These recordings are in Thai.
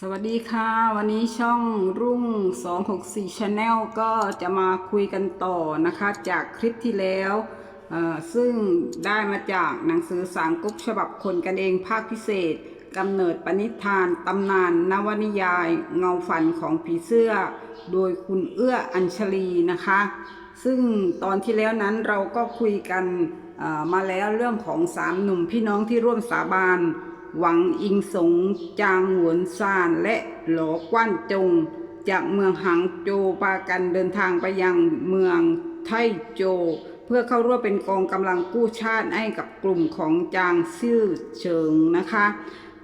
สวัสดีค่ะ วันนี้ช่องรุ่ง 264 Channel ก็จะมาคุยกันต่อนะคะ จากคลิปที่แล้ว ซึ่งได้มาจากหนังสือสามก๊กฉบับคนกันเองภาคพิเศษกำเนิดปณิธานตำนานนวนิยาย เงาฝันของผีเสื้อ โดยคุณเอื้ออัญชลีนะคะ ซึ่งตอนที่แล้วนั้นเราก็คุยกันมาแล้วเรื่องของสามหนุ่มพี่น้องที่ร่วมสาบาน หวังอิงสงจางหวนซานและหลอกว้านจง จากเมืองหางโจวปากันเดินทางไปยังเมืองไทโจ เพื่อเข้าร่วมเป็นกองกำลังกู้ชาติให้กับกลุ่มของจางซื่อเฉิงนะคะ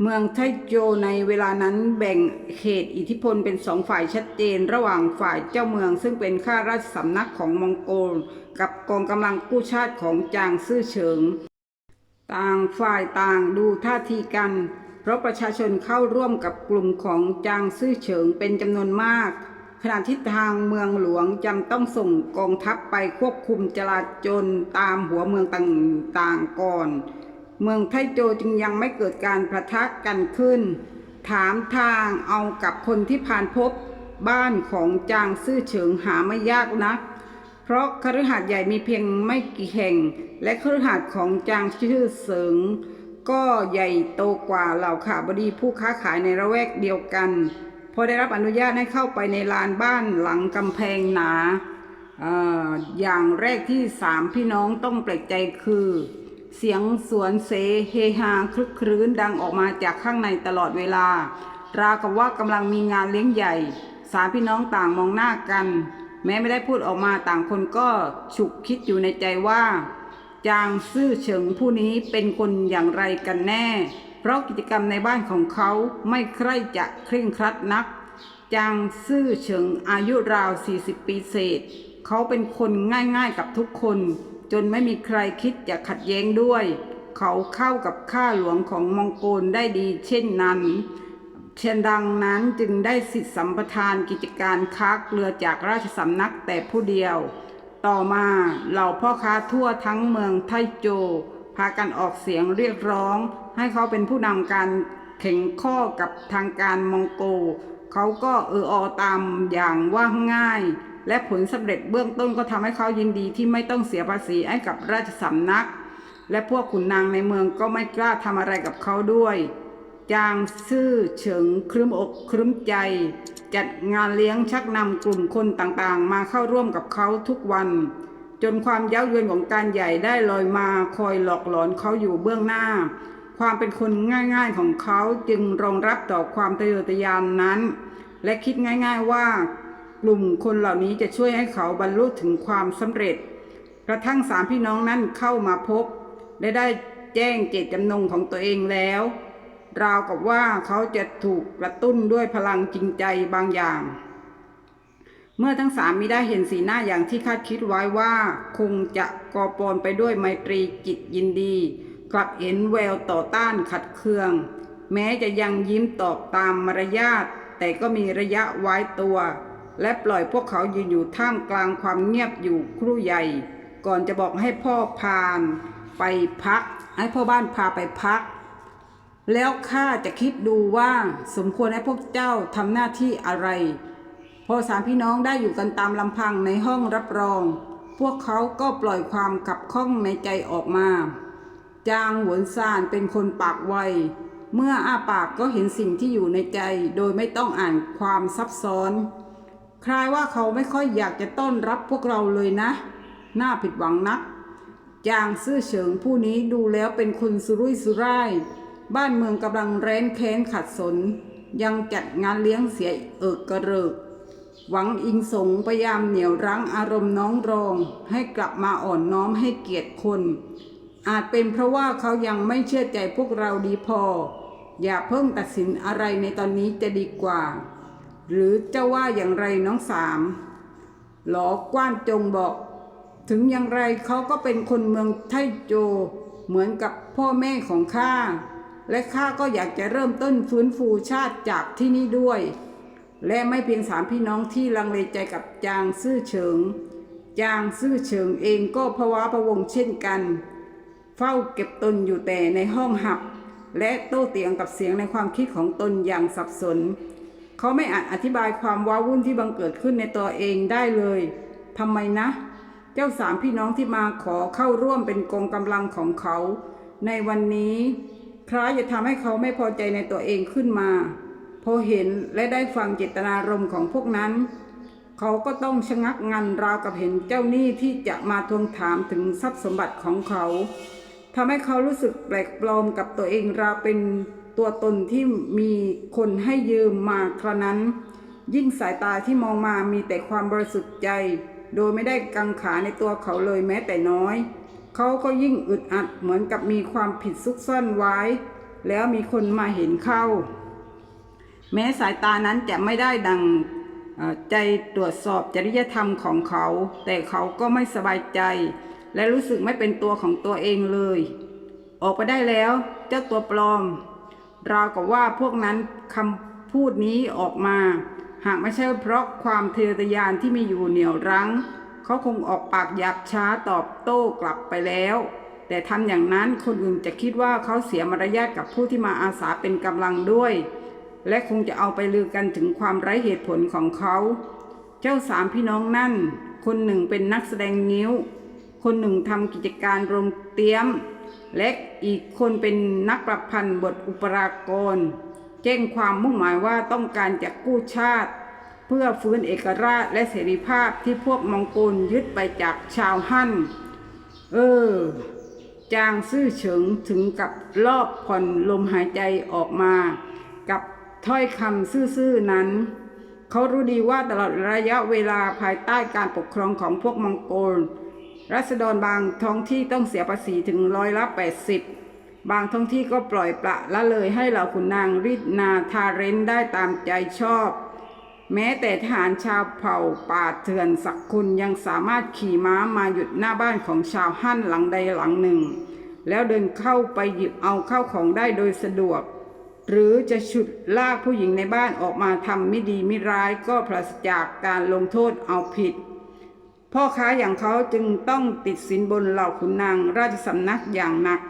เมืองไทโจในเวลานั้นแบ่งเขตอิทธิพลเป็นสองฝ่ายชัดเจน ระหว่างฝ่ายเจ้าเมืองซึ่งเป็นข้าราชสำนักของมองโกล กับกองกำลังกู้ชาติของจางซื่อเฉิง ต่างฝ่ายต่างดูท่าทีกัน เพราะประชาชนเข้าร่วมกับกลุ่มของจางซื่อเฉิงเป็นจำนวนมาก ขณะที่ทางเมืองหลวงจำต้องส่งกองทัพไปควบคุมจราจรตามหัวเมืองต่างๆก่อน เมืองไทโจจึงยังไม่เกิดการประทะกกันขึ้น ถามทางเอากับคนที่ผ่านพบบ้านของจางซื่อเฉิงหาไม่ยากนัก เพราะคฤหาสน์ใหญ่มีเพียงไม่กี่แห่ง และคฤหาสน์ของจางชื่อเสิง ก็ใหญ่โตกว่าเหล่าข่าบดีผู้ค้าขายในระแวกเดียวกัน พอได้รับอนุญาตให้เข้าไปในลานบ้านหลังกำแพงหนาอย่างแรกที่สามพี่น้องต้องแปลกใจคือ เสียงสวนเสเฮฮาคลึกครื้นดังออกมาจากข้างในตลอดเวลา ราวกับว่ากำลังมีงานเลี้ยงใหญ่ สามพี่น้องต่างมองหน้ากัน แม้ไม่ได้พูดออกมาต่างคนก็ฉุกคิดอยู่ในใจว่า จางซื่อเฉิงผู้นี้เป็นคนอย่างไรกันแน่ เพราะกิจกรรมในบ้านของเขาไม่ใคร่จะเคร่งครัดนัก จางซื่อเฉิงอายุราว 40 ปีเศษ เขาเป็นคนง่ายๆกับทุกคน จนไม่มีใครคิดจะขัดแย้งด้วย เขาเข้ากับข้าหลวงของมองโกลได้ดีเช่นนั้น เช่นดังนั้นจึงได้สิทธิสัมปทานกิจการค้าเกลือจากราชสำนักแต่ผู้เดียว ต่อมาเหล่าพ่อค้าทั่วทั้งเมืองไทโจ พากันออกเสียงเรียกร้อง ให้เขาเป็นผู้นำการแข่งข้อกับทางการมองโก เขาก็เอออตามอย่างว่าง่าย และผลสำเร็จเบื้องต้นก็ทำให้เขายินดีที่ไม่ต้องเสียภาษีให้กับราชสำนัก และพวกขุนนางในเมืองก็ไม่กล้าทำอะไรกับเขาด้วย จางซื่อเฉิงครึ้มอกครึ้มใจ จัดงานเลี้ยงชักนำกลุ่มคนต่างๆ มาเข้าร่วมกับเขาทุกวัน จนความเย้ายวนของการใหญ่ได้ลอยมาคอยหลอกหลอนเขาอยู่เบื้องหน้า ความเป็นคนง่ายๆของเขาจึงรองรับต่อความทะเยอทะยานนั้น และคิดง่ายๆว่ากลุ่มคนเหล่านี้จะช่วยให้เขาบรรลุถึงความสำเร็จ กระทั่งสามพี่น้องนั้นเข้ามาพบ และได้แจ้งเจตจำนงของตัวเองแล้ว ราวกับว่าเขาจะถูกกระตุ้นด้วยพลังจริงใจบางอย่าง เมื่อทั้งสามมิได้เห็นสีหน้าอย่างที่คาดคิดไว้ว่า คงจะกอปอนไปด้วยไมตรีจิตยินดี กลับเห็นแววต่อต้านขัดเคือง แม้จะยังยิ้มตอบตามมารยาทแต่ก็มีระยะไว้ตัว และปล่อยพวกเขายืนอยู่ท่ามกลางความเงียบอยู่ครู่ใหญ่ ก่อนจะบอกให้พ่อพาน ไปพัก ให้พ่อบ้านพาไปพัก แล้วข้าจะคิดดูว่าสมควรให้พวกเจ้าทำหน้าที่อะไร พอสามพี่น้องได้อยู่กันตามลำพังในห้องรับรอง พวกเขาก็ปล่อยความขับข้องในใจออกมา จางหวนซานเป็นคนปากไว เมื่ออ้าปากก็เห็นสิ่งที่อยู่ในใจโดยไม่ต้องอ่านความซับซ้อน คล้ายว่าเขาไม่ค่อยอยากจะต้อนรับพวกเราเลยนะ น่าผิดหวังนัก จางซื่อเฉิงผู้นี้ดูแล้วเป็นคนสุรุ่ยสุร่าย บ้านเมืองกำลังแร้นแค้นขัดสน ยังจัดงานเลี้ยงเสียเอิกกระเริก หวังอิงสงพยายามเหนี่ยวรั้งอารมณ์น้องรอง ให้กลับมาอ่อนน้อมให้เกียรติคน อาจเป็นเพราะว่าเขายังไม่เชื่อใจพวกเราดีพอ อย่าเพิ่งตัดสินอะไรในตอนนี้จะดีกว่า หรือจ้าว่าอย่างไรน้องสามหลอกว้านจงบอก ถึงอย่างไรเขาก็เป็นคนเมืองไทโจ เหมือนกับพ่อแม่ของข้า และข้าก็อยากจะเริ่มต้นฟื้นฟูชาติจากที่นี่ด้วย และไม่เพียงสามพี่น้องที่ลังเลใจกับจางซื่อเฉิง จางซื่อเฉิงเองก็ภาวะพะวงเช่นกัน เฝ้าเก็บตนอยู่แต่ในห้องหับ และโต้เถียงกับเสียงในความคิดของตนอย่างสับสน เขาไม่อาจอธิบายความว้าวุ่นที่บังเกิดขึ้นในตัวเองได้เลยทำไมนะ เจ้าสามพี่น้องที่มาขอเข้าร่วมเป็นกองกำลังของเขา ในวันนี้ คล้ายจะทำให้เขาไม่พอใจในตัวเองขึ้นมา พอเห็นและได้ฟังเจตนารมณ์ของพวกนั้น เขาก็ต้องชะงักงันราวกับเห็นเจ้าหนี้ที่จะมาทวงถามถึงทรัพย์สมบัติของเขาทำให้เขารู้สึกแปลกปลอมกับตัวเองราวเป็นตัวตนที่มีคนให้ยืมมาครานั้น ยิ่งสายตาที่มองมามีแต่ความบริสุทธิ์ใจ โดยไม่ได้กังขาในตัวเขาเลยแม้แต่น้อย เขาก็ยิ่งอึดอัดเหมือนกับมีความผิดซุกซ่อนไว้ แล้วมีคนมาเห็นเข้า แม้สายตานั้นจะไม่ได้ดังใจตรวจสอบจริยธรรมของเขา แต่เขาก็ไม่สบายใจ และรู้สึกไม่เป็นตัวของตัวเองเลย ออกไปได้แล้วเจ้าตัวปลอมราวกับว่าพวกนั้นคำพูดนี้ออกมา หากไม่ใช่เพราะความทะเยอทะยานที่มีอยู่เหนี่ยวรั้ง เขาคงออกปากหยาบช้าตอบโต้กลับไปแล้ว แต่ทำอย่างนั้นคนอื่นจะคิดว่าเขาเสียมารยาทกับผู้ที่มาอาสาเป็นกำลังด้วย และคงจะเอาไปลือกันถึงความไร้เหตุผลของเขา เจ้าสามพี่น้องนั่น คนหนึ่งเป็นนักแสดงนิ้ว คนหนึ่งทำกิจการโรงเตรียม และอีกคนเป็นนักประพันธ์บทอุปรากรแจ้งความมุ่งหมายว่าต้องการจะกู้ชาติ เพื่อฟื้นเอกราชและเสรีภาพที่พวกมองโกลยึดไปจากชาวฮั่น เออ จางซื่อเฉิงถึงกับรอบผ่อนลมหายใจออกมา กับถ้อยคำซื่อๆนั้น เขารู้ดีว่าตลอดระยะเวลาภายใต้การปกครองของพวกมองโกลรัษฎรบางท้องที่ต้องเสียภาษีถึงร้อยละ80บางท้องที่ก็ปล่อยปละละเลยให้เหล่าขุนนางรีดนาทาเรนได้ตามใจชอบ แม้แต่ทหารชาวเผ่าป่าเถื่อนสักคุณยังสามารถขี่ม้ามาหยุดหน้าบ้านของชาวฮั่นหลังใดหลังหนึ่ง แล้วเดินเข้าไปหยิบเอาเข้าของได้โดยสะดวก หรือจะฉุดลากผู้หญิงในบ้านออกมาทำไม่ดีไม่ร้ายก็ปราศจากการลงโทษเอาผิด พ่อค้าอย่างเขาจึงต้องติดสินบนเหล่าขุนนางราชสำนักอย่างหนัก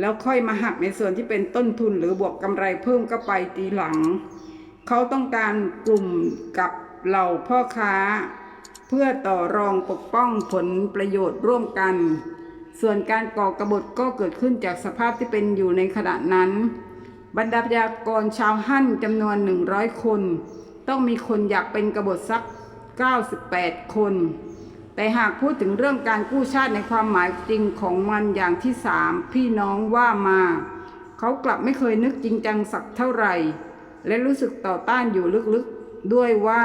แล้วค่อยมาหักในส่วนที่เป็นต้นทุนหรือบวกกำไรเพิ่มก็ไปตีหลัง เขาต้องการกลุ่มกับเหล่าพ่อค้า เพื่อต่อรองปกป้องผลประโยชน์ร่วมกัน ส่วนการก่อกรบฏก็เกิดขึ้นจากสภาพที่เป็นอยู่ในขณะนั้น บรรดาพยากรชาวฮั่นจำนวน 100 คน ต้องมีคนอยากเป็นกบฏสัก 98 คน แต่หากพูดถึงเรื่องการกู้ชาติในความหมายจริงของมันอย่างที่สามพี่น้องว่ามา เขากลับไม่เคยนึกจริงจังสักเท่าไหร่ และรู้สึกต่อต้านอยู่ลึกๆด้วยว่า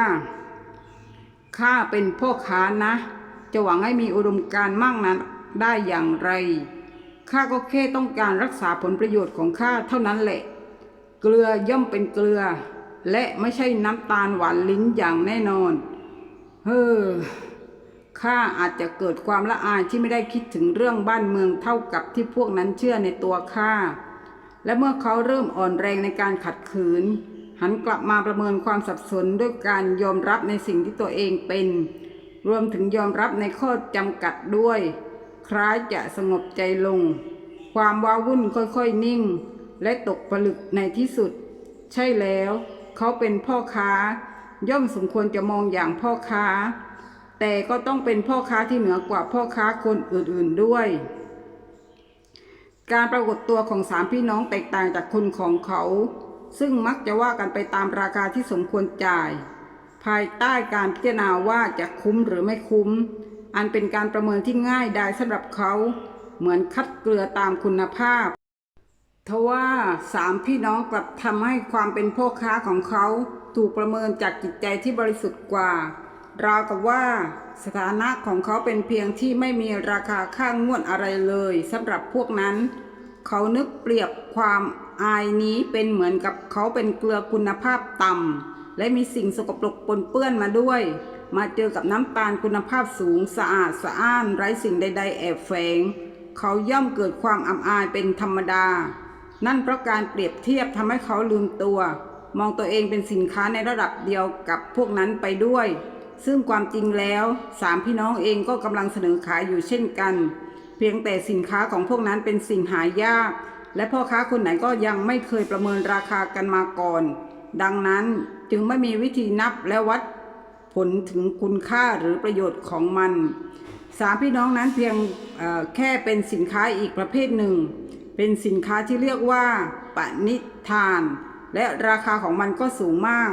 ข้าเป็นพ่อค้านะ จะหวังให้มีอุดมการณ์มากนั้นได้อย่างไรข้าก็แค่ต้องการรักษาผลประโยชน์ของข้าเท่านั้นแหละ เกลือย่อมเป็นเกลือ และไม่ใช่น้ำตาลหวานลิ้นอย่างแน่นอน เฮ้อข้าอาจจะเกิดความละอายที่ไม่ได้คิดถึงเรื่องบ้านเมืองเท่ากับที่พวกนั้นเชื่อในตัวข้า และเมื่อเขาเริ่มอ่อนแรงในการขัดขืน หันกลับมาประเมินความสับสนด้วยการยอมรับในสิ่งที่ตัวเองเป็น รวมถึงยอมรับในข้อจำกัดด้วย คล้ายจะสงบใจลง ความว้าวุ่นค่อยๆนิ่ง และตกผลึกในที่สุด ใช่แล้ว เขาเป็นพ่อค้า ย่อมสมควรจะมองอย่างพ่อค้า แต่ก็ต้องเป็นพ่อค้าที่เหนือกว่าพ่อค้าคนอื่นๆด้วย การปรากฏตัวของสามพี่น้องแตกต่างจากคนของเขา ซึ่งมักจะว่ากันไปตามราคาที่สมควรจ่าย ภายใต้การพิจารณาว่าจะคุ้มหรือไม่คุ้ม อันเป็นการประเมินที่ง่ายดายสำหรับเขา เหมือนคัดเกลือตามคุณภาพทว่าสามพี่น้องกลับทำให้ความเป็นพ่อค้าของเขา ถูกประเมินจากจิตใจที่บริสุทธิ์กว่า ราวกับว่า สถานะของเขาเป็นเพียงที่ไม่มีราคาค่างวดอะไรเลยสำหรับพวกนั้น เขานึกเปรียบความอายนี้เป็นเหมือนกับเขาเป็นเกลือคุณภาพต่ำและมีสิ่งสกปรกปนเปื้อนมาด้วย มาเจอกับน้ำตาลคุณภาพสูงสะอาดสะอ้านไร้สิ่งใด ๆ แอบแฝง เขาย่อมเกิดความอับอายเป็นธรรมดา นั่นเพราะการเปรียบเทียบทำให้เขาลืมตัว มองตัวเองเป็นสินค้าในระดับเดียวกับพวกนั้นไปด้วย ซึ่งความจริงแล้วสามพี่น้องเองก็กำลังเสนอขายอยู่เช่นกัน เพียงแต่สินค้าของพวกนั้นเป็นสิ่งหายาก และพ่อค้าคนไหนก็ยังไม่เคยประเมินราคากันมาก่อน ดังนั้นจึงไม่มีวิธีนับและวัดผลถึงคุณค่าหรือประโยชน์ของมันสามพี่น้องนั้นเพียงแค่เป็นสินค้าอีกประเภทหนึ่ง เป็นสินค้าที่เรียกว่าปณิธาน และราคาของมันก็สูงมาก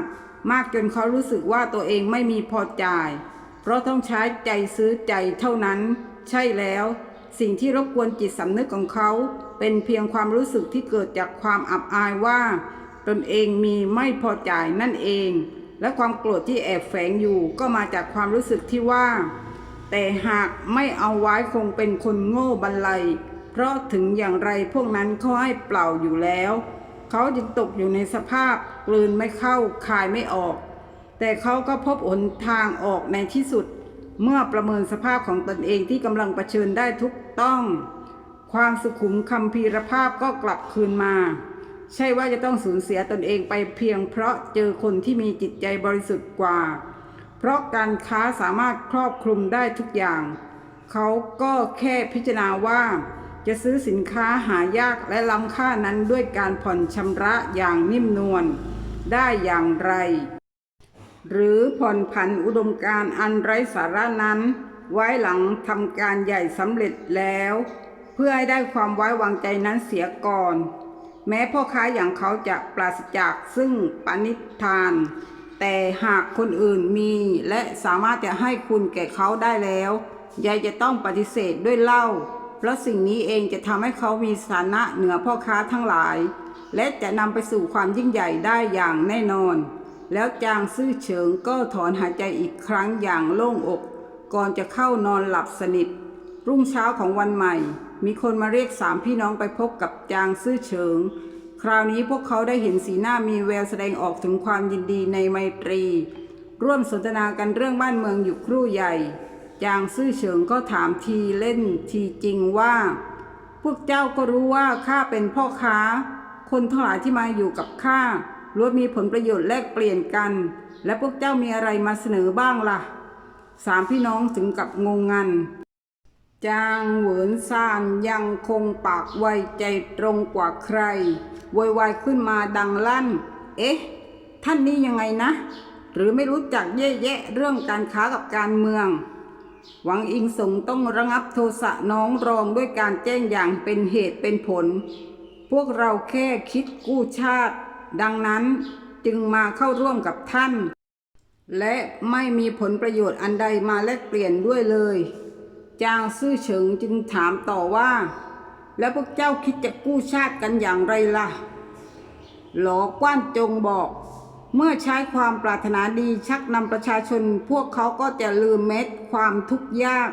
มากจนเขารู้สึกว่าตัวเองไม่มีพอจ่าย เพราะต้องใช้ใจซื้อใจเท่านั้น ใช่แล้ว สิ่งที่รบกวนจิตสำนึกของเขา เป็นเพียงความรู้สึกที่เกิดจากความอับอายว่า ตนเองมีไม่พอจ่ายนั่นเอง และความโกรธที่แอบแฝงอยู่ก็มาจากความรู้สึกที่ว่า แต่หากไม่เอาไว้คงเป็นคนโง่บันไลเพราะถึงอย่างไรพวกนั้นเขาให้เปล่าอยู่แล้ว เขาจึงตกอยู่ในสภาพกลืนไม่เข้าคายไม่ออก แต่เขาก็พบหนทางออกในที่สุด เมื่อประเมินสภาพของตนเองที่กำลังเผชิญได้ทุกต้อง ความสุขุมคัมภีรภาพก็กลับคืนมา ใช่ว่าจะต้องสูญเสียตนเองไปเพียงเพราะเจอคนที่มีจิตใจบริสุทธิ์กว่า เพราะการค้าสามารถครอบคลุมได้ทุกอย่าง เขาก็แค่พิจารณาว่า จะซื้อสินค้าหายากและล้ำค่านั้นด้วยการผ่อนชำระอย่างนิ่มนวลได้อย่างไร หรือผ่อนผันอุดมการอันไร้สาระนั้น ไว้หลังทำการใหญ่สำเร็จแล้ว เพื่อให้ได้ความไว้วางใจนั้นเสียก่อน แม้พ่อค้าอย่างเขาจะปราศจากซึ่งปณิธาน แต่หากคนอื่นมีและสามารถจะให้คุณแก่เขาได้แล้วยายจะต้องปฏิเสธด้วยเล้า เพราะสิ่งนี้เองจะทำให้เขามีฐานะเหนือพ่อค้าทั้งหลาย และจะนำไปสู่ความยิ่งใหญ่ได้อย่างแน่นอน แล้วจางซื่อเฉิงก็ถอนหายใจอีกครั้งอย่างโล่งอก ก่อนจะเข้านอนหลับสนิท รุ่งเช้าของวันใหม่ มีคนมาเรียกสามพี่น้องไปพบกับจางซื่อเฉิง คราวนี้พวกเขาได้เห็นสีหน้ามีแววแสดงออกถึงความยินดีในไมตรี ร่วมสนทนากันเรื่องบ้านเมืองอยู่ครู่ใหญ่ จางซื่อเฉิงก็ถามทีเล่นทีจริงว่า พวกเจ้าก็รู้ว่าข้าเป็นพ่อค้า คนทั้งหลายที่มาอยู่กับข้าล้วนมีผลประโยชน์แลกเปลี่ยนกัน และพวกเจ้ามีอะไรมาเสนอบ้างล่ะ สามพี่น้องถึงกับงงงัน จางเหวินซานยังคงปากไวใจตรงกว่าใครโวยวายขึ้นมาดังลั่น เอ๊ะ ท่านนี่ยังไงนะ หรือไม่รู้จักแย่แยะเรื่องการค้ากับการเมือง หวังอิงสงต้องระงับโทสะน้องรองด้วยการแจ้งอย่างเป็นเหตุเป็นผล พวกเราแค่คิดกู้ชาติ ดังนั้นจึงมาเข้าร่วมกับท่าน และไม่มีผลประโยชน์อันใดมาแลกเปลี่ยนด้วยเลย จางซื่อเฉิงจึงถามต่อว่า แล้วพวกเจ้าคิดจะกู้ชาติกันอย่างไรล่ะ หลอกว้านจงบอก เมื่อใช้ความปรารถนาดีชักนำประชาชน พวกเขาก็จะลืมเม็ดความทุกข์ยาก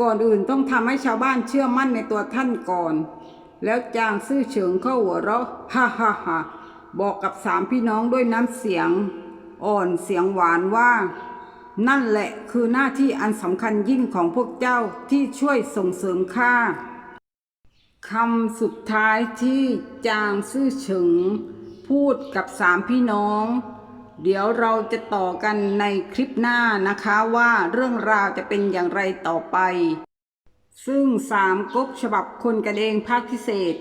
ก่อนอื่นต้องทำให้ชาวบ้านเชื่อมั่นในตัวท่านก่อน แล้วจางซื่อเฉิงเข้าหัวเราะฮ่าฮ่าฮ่าบอกกับสามพี่น้องด้วยน้ำเสียง อ่อนเสียงหวานว่า นั่นแหละคือหน้าที่อันสำคัญยิ่งของพวกเจ้าที่ช่วยส่งเสริมข้าคำสุดท้ายที่จางซื่อเฉิง พูดกับสามพี่น้อง เดี๋ยวเราจะต่อกันในคลิปหน้านะคะว่าเรื่องราวจะเป็นอย่างไรต่อไป ซึ่งสามก๊กฉบับคนกันเองภาคพิเศษ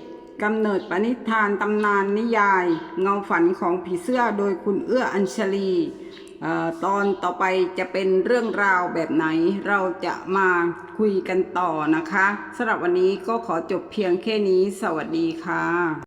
กำเนิดปณิธานตำนานนิยาย เงาฝันของผีเสื้อโดยคุณเอื้ออัญชลีออตอนต่อไปจะเป็นเรื่องราวแบบไหน เราจะมาคุยกันต่อนะคะสำหรับวันนี้ก็ขอจบเพียงแค่นี้ สวัสดีค่ะ